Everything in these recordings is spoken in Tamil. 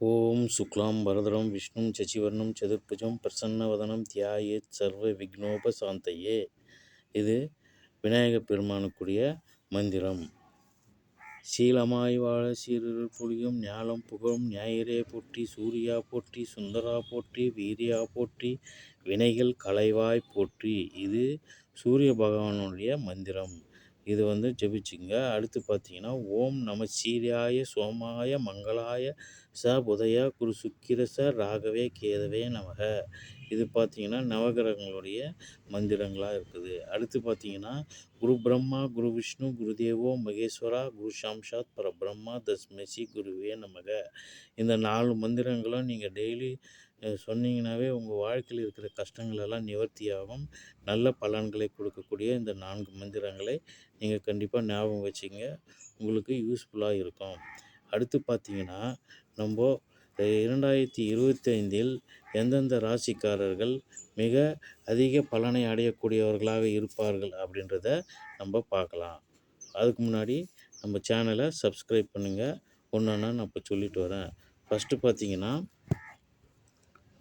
ஓம் சுக்லாம் வரதரம் விஷ்ணும் சசிவர்ணம் சதுர்புஜம் பிரசன்னவதனம் தியாயேத் சர்வ விக்னோபசாந்தயே இது விநாயகப் பெருமானுக்குரிய மந்திரம். சீலமாய் வாழ சீரர்கள் பொழியும் ஞாலம் புகழும் ஞாயிறே போற்றி சூர்யா போற்றி சுந்தரா போற்றி வீரியா போற்றி வினைகள் கலைவாய் போற்றி. இது சூரிய பகவானுடைய மந்திரம். இது வந்து ஜெபிச்சுங்க. அடுத்து பார்த்தீங்கன்னா ஓம் நம சீரியாய சோமாய மங்களாய ச புதயா குரு சுக்கிர ச ராகவே கேதவே நமக. இது பார்த்திங்கன்னா நவகிரகங்களுடைய மந்திரங்களாக இருக்குது. அடுத்து பார்த்தீங்கன்னா குரு பிரம்மா குரு விஷ்ணு குரு தேவோ மகேஸ்வரா குரு சாம்சாத் பரபிரம்மா தஸ்மசி குருவே நமக. இந்த நாலு மந்திரங்களும் நீங்கள் டெய்லி சொன்னீங்கன்னாவே உங்கள் வாழ்க்கையில் இருக்கிற கஷ்டங்கள் எல்லாம் நிவர்த்தியாகும். நல்ல பலன்களை கொடுக்கக்கூடிய இந்த நான்கு மந்திரங்களை நீங்கள் கண்டிப்பாக ஞாபகம் வச்சுங்க. உங்களுக்கு யூஸ்ஃபுல்லாக இருக்கும். அடுத்து பார்த்தீங்கன்னா நம்ம இரண்டாயிரத்தி இருபத்தி ஐந்தில் எந்தெந்த ராசிக்காரர்கள் மிக அதிக பலனை அடையக்கூடியவர்களாக இருப்பார்கள் அப்படின்றத நம்ம பார்க்கலாம். அதுக்கு முன்னாடி நம்ம சேனலை சப்ஸ்கிரைப் பண்ணுங்கள் ஒன்றுன்னா நான் இப்போ சொல்லிட்டு வரேன். ஃபஸ்ட்டு பார்த்தீங்கன்னா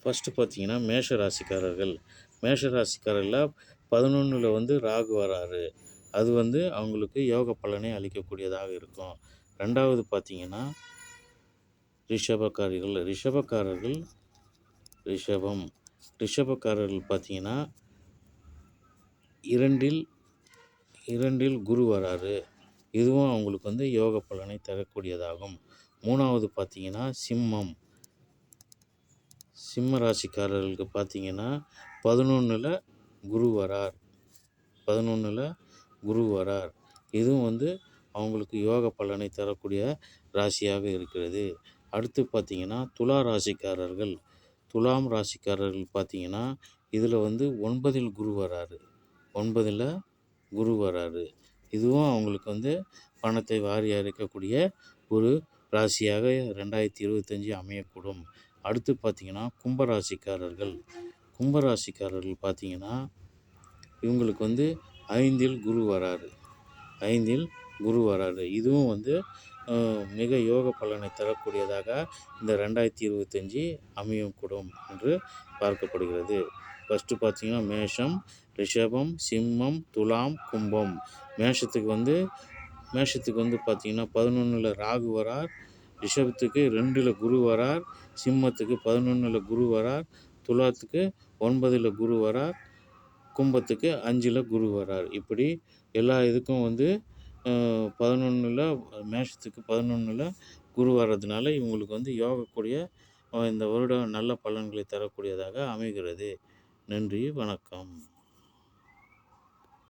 ஃபஸ்ட்டு பார்த்தீங்கன்னா மேஷ ராசிக்காரர்கள். மேஷ ராசிக்காரர்களில் பதினொன்றில் வந்து ராகு வராரு. அது வந்து அவங்களுக்கு யோக பலனை அளிக்கக்கூடியதாக இருக்கும். ரெண்டாவது பார்த்தீங்கன்னா ரிஷபக்காரிகள் ரிஷபக்காரர்கள் ரிஷபம். ரிஷபக்காரர்கள் பார்த்தீங்கன்னா இரண்டில் இரண்டில் குரு வராரு. இதுவும் அவங்களுக்கு வந்து யோக பலனை தரக்கூடியதாகும். மூணாவது பார்த்தீங்கன்னா சிம்மம். சிம்ம ராசிக்காரர்களுக்கு பார்த்தீங்கன்னா பதினொன்றில் குரு வரார். பதினொன்றில் குரு வரார். இதுவும் வந்து அவங்களுக்கு யோக பலனை தரக்கூடிய ராசியாக இருக்கிறது. அடுத்து பார்த்திங்கன்னா துலா ராசிக்காரர்கள். துலாம் ராசிக்காரர்கள் பார்த்திங்கன்னா இதில் வந்து ஒன்பதில் குரு வராரு. ஒன்பதில் குரு வராரு. இதுவும் அவங்களுக்கு வந்து பணத்தை வாரி அரைக்கக்கூடிய ஒரு ராசியாக ரெண்டாயிரத்தி இருபத்தஞ்சி அமையக்கூடும். அடுத்து பார்த்திங்கன்னா கும்பராசிக்காரர்கள். கும்பராசிக்காரர்கள் பார்த்திங்கன்னா இவங்களுக்கு வந்து ஐந்தில் குரு வராரு. ஐந்தில் குரு வராரு. இதுவும் வந்து மிக யோக பலனை தரக்கூடியதாக இந்த ரெண்டாயிரத்தி இருபத்தஞ்சி அமையும் கூடும் என்று பார்க்கப்படுகிறது. ஃபஸ்ட்டு பார்த்திங்கன்னா மேஷம் ரிஷபம் சிம்மம் துலாம் கும்பம். மேஷத்துக்கு வந்து மேஷத்துக்கு வந்து பார்த்திங்கன்னா பதினொன்றில் ராகு வரார் ரிஷபத்துக்கு ரெண்டில் குரு வரார் சிம்மத்துக்கு பதினொன்றில் குரு வரார் துலாத்துக்கு ஒன்பதில் குரு வரார் கும்பத்துக்கு அஞ்சில் குரு வரார். இப்படி எல்லா இதுக்கும் வந்து பதினொன்றில் மேஷத்துக்கு பதினொன்றில் குரு வர்றதுனால இவங்களுக்கு வந்து யோகக்கூடிய இந்த வருடம் நல்ல பலன்களை தரக்கூடியதாக அமைகிறது. நன்றி வணக்கம்.